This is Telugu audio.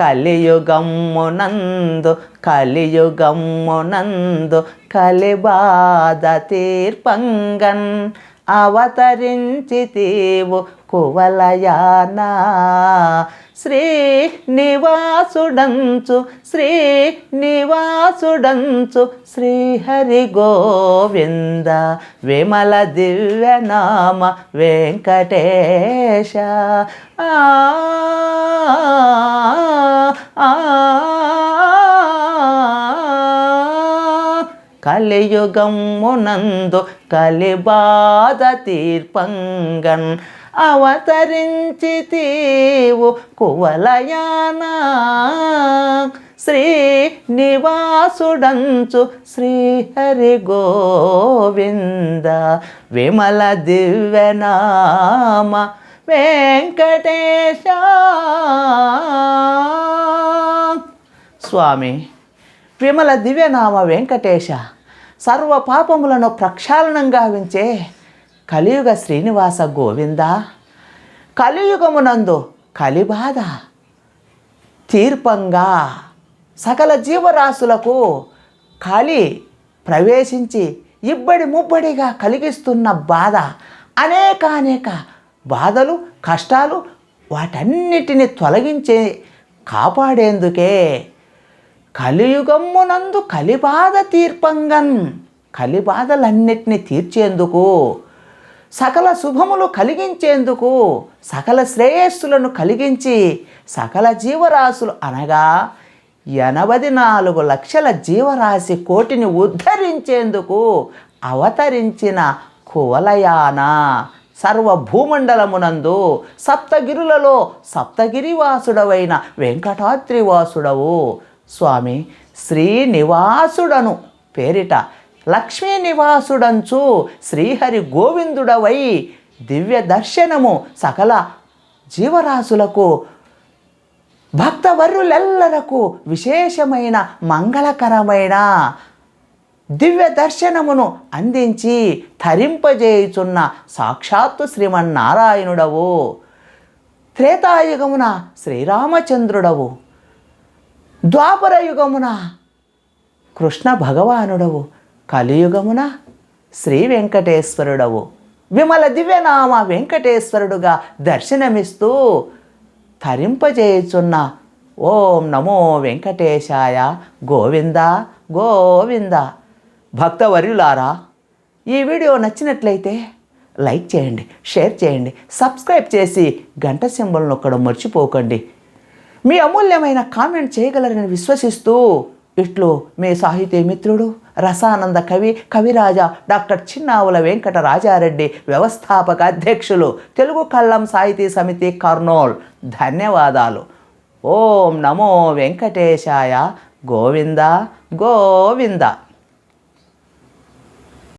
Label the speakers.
Speaker 1: కలియుగమ్మునందు కలియుగమ్మునందు కలిబాధ తీర్పంగన్ అవతరించితీవు కువలయానా. శ్రీ నివాసుడంచు శ్రీ నివాసుడంచు శ్రీహరి గోవింద విమల దివ్యనామ వెంకటేశ. ఆ ఆ, కలిబాధ తీర్పంగన్. అవతరించి తీవు కువలయానా? శ్రీ నివాసుడంచు శ్రీహరి గోవింద విమల దివ్యనామ వెంకటేశ. స్వామి విమల దివ్యనామ వెంకటేశ సర్వ పాపములను ప్రక్షాళనం గావించే కలియుగ శ్రీనివాస గోవింద. కలియుగమునందు కలిబాధ. తీర్పంగా సకల జీవరాశులకు కలి ప్రవేశించి ఇబ్బడి ముబ్బడిగా కలిగిస్తున్న బాధ. అనేకానేక బాధలు కష్టాలు వాటన్నిటిని తొలగించే కాపాడేందుకే కలియుగమ్మునందు కలిబాధ తీర్పంగన్. కలిబాధలన్నిటిని తీర్చేందుకు సకల శుభములు కలిగించేందుకు సకల శ్రేయస్సులను కలిగించి సకల జీవరాశులు అనగా ఎనభై నాలుగు లక్షల జీవరాశి కోటిని ఉద్ధరించేందుకు అవతరించిన కువలయాన సర్వభూమండలమునందు సప్తగిరులలో సప్తగిరివాసుడవైన వెంకటాద్రివాసుడవు. స్వామి శ్రీనివాసుడను పేరిట లక్ష్మీ నివాసుడంచు శ్రీహరి గోవిందుడవై దివ్య దర్శనము సకల జీవరాశులకు భక్తవర్రులెల్లరకు విశేషమైన మంగళకరమైన దివ్య దర్శనమును అందించి ధరింపజేయుచున్న సాక్షాత్తు శ్రీమన్నారాయణుడవు. త్రేతాయుగమున శ్రీరామచంద్రుడవు. ద్వాపర యుగమున కృష్ణ భగవానుడవు కలియుగమున శ్రీ వెంకటేశ్వరుడవు. విమల దివ్యనామ వెంకటేశ్వరుడుగా దర్శనమిస్తూ తరింపజేయుచున్న ఓం నమో వెంకటేశాయ గోవింద గోవింద. భక్తవర్యులారా ఈ వీడియో నచ్చినట్లయితే లైక్ చేయండి షేర్ చేయండి సబ్స్క్రైబ్ చేసి గంట సింబల్ నొక్కడం మర్చిపోకండి. మీ అమూల్యమైన కామెంట్ చేయగలరని విశ్వసిస్తూ ఇట్లు మీ సాహితీ మిత్రుడు రసానంద కవి కవిరాజ డాక్టర్ చిన్నావుల వెంకట రాజారెడ్డి వ్యవస్థాపక అధ్యక్షులు తెలుగు కళ్ళం సాహితీ సమితి కర్నూల్. ధన్యవాదాలు. ఓం నమో వెంకటేశాయ గోవింద గోవింద.